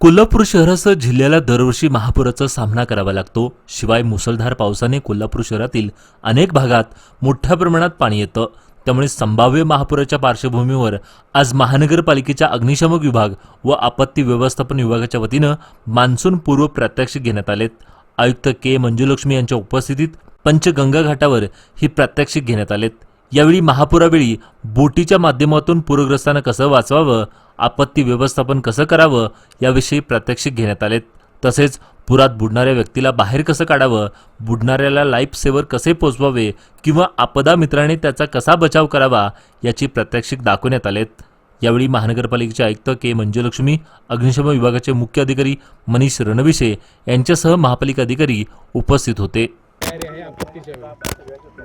कोल्हापूर शहरासह जिल्ह्याला दरवर्षी महापुराचा सामना करावा लागतो. शिवाय मुसळधार पावसाने कोल्हापूर शहरातील अनेक भागात मोठ्या प्रमाणात पाणी येतं. त्यामुळे संभाव्य महापुराच्या पार्श्वभूमीवर आज महानगरपालिकेच्या अग्निशमक विभाग व आपत्ती व्यवस्थापन विभागाच्या वतीनं मान्सून पूर्व प्रात्यक्षिक घेण्यात आलेत. आयुक्त के. मंजुलक्ष्मी यांच्या उपस्थितीत पंचगंगा घाटावर ही प्रात्यक्षिक घेण्यात आलेत. यावेळी महापुरावेळी बोटीच्या माध्यमातून पूरग्रस्तांना कसं वाचवावं आपत्ती व्यवस्थापन कसं करावं याविषयी प्रात्यक्षिक घेण्यात आलेत. तसेच पुरात बुडणाऱ्या व्यक्तीला बाहेर कसं काढावं बुडणाऱ्याला लाईफ सेवर कसे पोचवावे किंवा आपदा मित्राने त्याचा कसा बचाव करावा याची प्रात्यक्षिक दाखवण्यात आलेत. यावेळी महानगरपालिकेचे आयुक्त के मंजुलक्ष्मी अग्निशमन विभागाचे मुख्य अधिकारी मनीष रणविशे यांच्यासह महापालिका अधिकारी उपस्थित होते.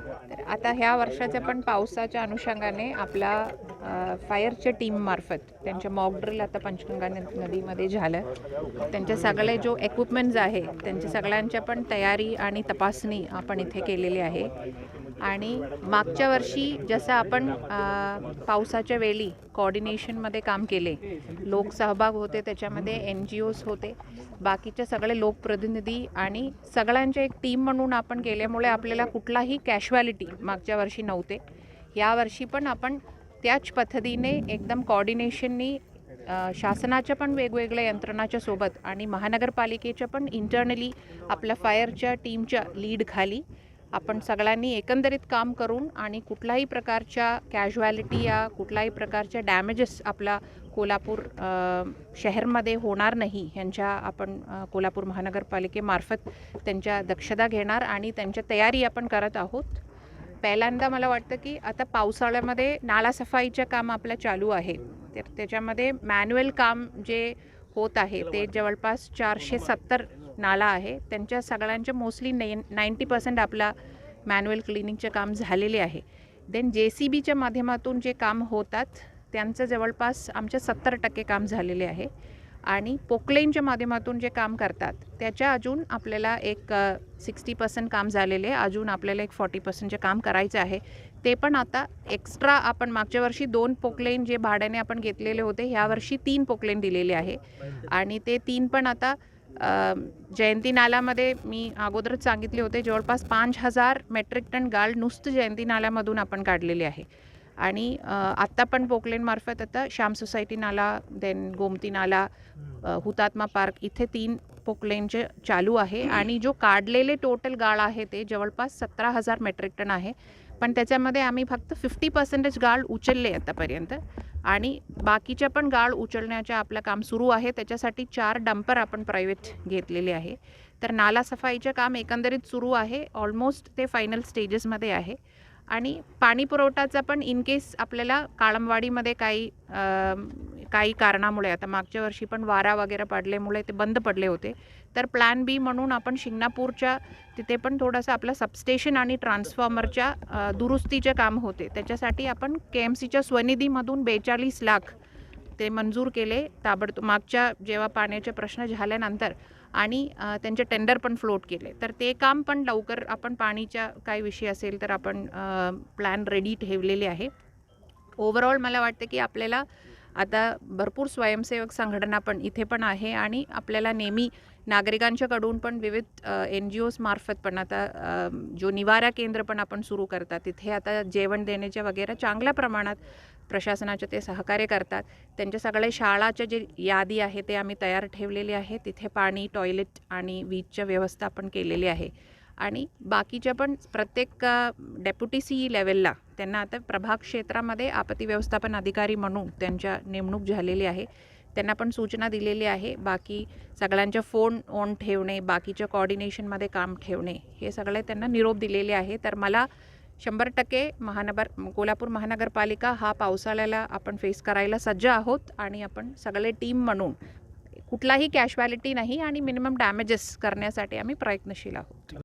तर आता ह्या वर्षाच्या पण पावसाच्या अनुषंगाने आपला फायरच्या टीममार्फत त्यांच्या मॉकड्रिल आता पंचगंगा नदीमध्ये झालं. त्यांचे सगळे जो इक्विपमेंट्स आहे त्यांच्या सगळ्यांच्या पण तयारी आणि तपासणी आपण इथे केलेली आहे. आणि मागच्या वर्षी जसं आपण पावसाच्या वेळी कॉर्डिनेशनमध्ये काम केले लोक सहभाग होते त्याच्यामध्ये एन जी ओज होते बाकीचे सगळे लोकप्रतिनिधी आणि सगळ्यांचे एक टीम म्हणून आपण केल्यामुळे आपल्याला कुठलाही कॅशुअलिटी मागच्या वर्षी नव्हते. यावर्षी पण आपण त्याच पद्धतीने एकदम कॉर्डिनेशननी शासनाच्या पण वेगवेगळ्या यंत्रणाच्या सोबत आणि महानगरपालिकेच्या पण इंटरनली आपल्या फायरच्या टीमच्या लीडखाली आपण सगळ्यांनी एकंदरीत काम करून आणि कुठल्याही प्रकारच्या कॅज्युअलिटी या कुठल्याही प्रकारच्या डॅमेजेस आपला कोल्हापूर शहरमध्ये होणार नाही ह्यांच्या आपण कोल्हापूर महानगरपालिकेमार्फत त्यांच्या दक्षता घेणार आणि त्यांच्या तयारी आपण करत आहोत. पहिल्यांदा मला वाटतं की आता पावसाळ्यामध्ये नाला सफाईचं काम आपलं चालू आहे. तर त्याच्यामध्ये मॅन्युअल काम जे होत आहे ते जवळपास चारशे सत्तर नाला आहे. त्यांच्या सगळ्यांच्या मोस्टली नाईन नाईंटी पर्सेंट आपला मॅन्युअल क्लिनिंगचे काम झालेले आहे. देन जे सी बीच्या माध्यमातून जे काम होतात त्यांचं जवळपास आमच्या सत्तर टक्के काम झालेले आहे. आणि पोकलेनच्या माध्यमातून जे काम करतात त्याच्या अजून आपल्याला एक सिक्स्टी पर्सेंट काम झालेले आहे. अजून आपल्याला एक फॉर्टी पर्सेंट जे काम करायचं आहे ते पण आता एक्स्ट्रा आपण मागच्या वर्षी दोन पोकलेन जे भाड्याने आपण घेतलेले होते ह्या वर्षी तीन पोकलेन दिलेले आहे. आणि ते तीन पण आता जयंती नाल्यामध्ये मी अगोदरच सांगितले होते जवळपास पाच हजार मेट्रिक टन गाळ नुसतं जयंती नाल्यामधून आपण काढलेली आहे. आणि आत्ता पण पोकलेनमार्फत आता श्याम सोसायटी नाला देन गोमती नाला हुतात्मा पार्क इथे तीन पोकलेनचे चालू आहे. आणि जो काढलेले टोटल गाळ आहे ते जवळपास सतरा हजार मेट्रिक टन आहे. पण त्याच्यामध्ये आम्ही फक्त फिफ्टी पर्सेंटेज गाळ उचलले आतापर्यंत. आणि बाकीच्या पण गाळ उचलण्याचे आपलं काम सुरू आहे. त्याच्यासाठी चार डंपर आपण प्रायव्हेट घेतलेले आहे. तर नाला सफाईचं काम एकंदरीत सुरू आहे. ऑलमोस्ट ते फायनल स्टेजेसमध्ये आहे. आणि पाणी पुरवठाचा पण इन केस आपल्याला काळमवाडीमध्ये काही काही कारणामुळे आता मागच्या वर्षी पण वारा वगैरे पडल्यामुळे ते बंद पडले होते. तर प्लॅन बी म्हणून आपण शिंगणापूरच्या तिथे पण थोडंसं आपलं सबस्टेशन आणि ट्रान्सफॉर्मरच्या दुरुस्तीचे काम होते. त्याच्यासाठी आपण के एम सीच्या स्वनिधीमधून बेचाळीस लाख ते मंजूर केले ताबडतोब मागच्या जेव्हा पाण्याचे प्रश्न झाल्यानंतर आणि त्यांचे टेंडर पण फ्लोट केले. तर ते काम पण लवकर आपण पाणीच्या काही विषय असेल तर आपण प्लॅन रेडी ठेवलेले आहे. ओव्हरऑल मला वाटतं की आपल्याला आता भरपूर स्वयंसेवक संघटना पण इथे पण आहे आणि आपल्याला नेहमी नागरिकांच्याकडून पण विविध एन जी ओजमार्फत पण आता जो निवारा केंद्र पण आपण सुरू करतात तिथे आता जेवण देण्याच्या वगैरे चांगल्या प्रमाणात प्रशासनाचे ते सहकार्य करतात. त्यांच्या सगळ्या शाळाच्या जे यादी आहे ते आम्ही तयार ठेवलेली आहे. तिथे पाणी टॉयलेट आणि वीजच्या व्यवस्था आपण केलेली आहे. आणि बाकीच्या पण प्रत्येक डेप्युटी सी लेवलला त्यांना आता प्रभाग क्षेत्रामध्ये आपत्ती व्यवस्थापन अधिकारी म्हणून त्यांच्या नेमणूक झालेली आहे. त्यांना पण सूचना दिलेली आहे. बाकी सगळ्यांच्या फोन ऑन ठेवणे बाकीच्या कॉर्डिनेशनमध्ये काम ठेवणे हे सगळे त्यांना निरोप दिलेले आहे. तर मला शंभर टक्के महानगर कोल्हापूर महानगरपालिका हा पावसाळ्याला आपण फेस करायला सज्ज आहोत आणि आपण सगळे टीम म्हणून कुठलाही कॅशुॲलिटी नाही आणि मिनिमम डॅमेजेस करण्यासाठी आम्ही प्रयत्नशील आहोत.